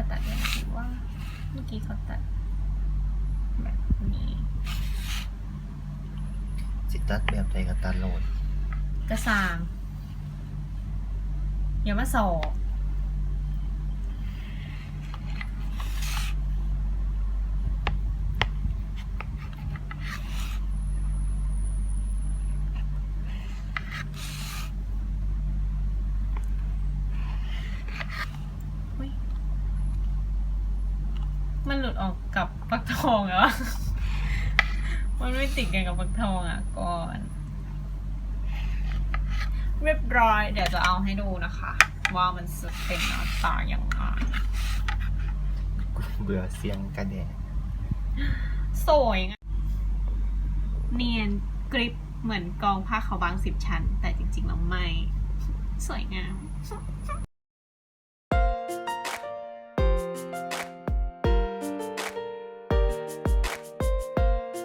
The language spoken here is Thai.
ยตัดยังหรือว่า เมื่อกี้เขาตัด แบบนี้สิตัดแบบใดกับตัดโหลดกระซางอย่ามาสอบอุ๊ย มันหลุดออกกับปักทองเหรอมันไม่ติดกันกับปักทองอะก่อน เรียบร้อย เดี๋ยวจะเอาให้ดูนะคะ ว่ามันสุดเป็นหน้าตาอย่างไรเบื่อเสียงกระแดะสวยงามเนียนกริบเหมือนกองผ้าขาวบางสิบชั้น แต่จริงๆแล้วไม่ สวยงาม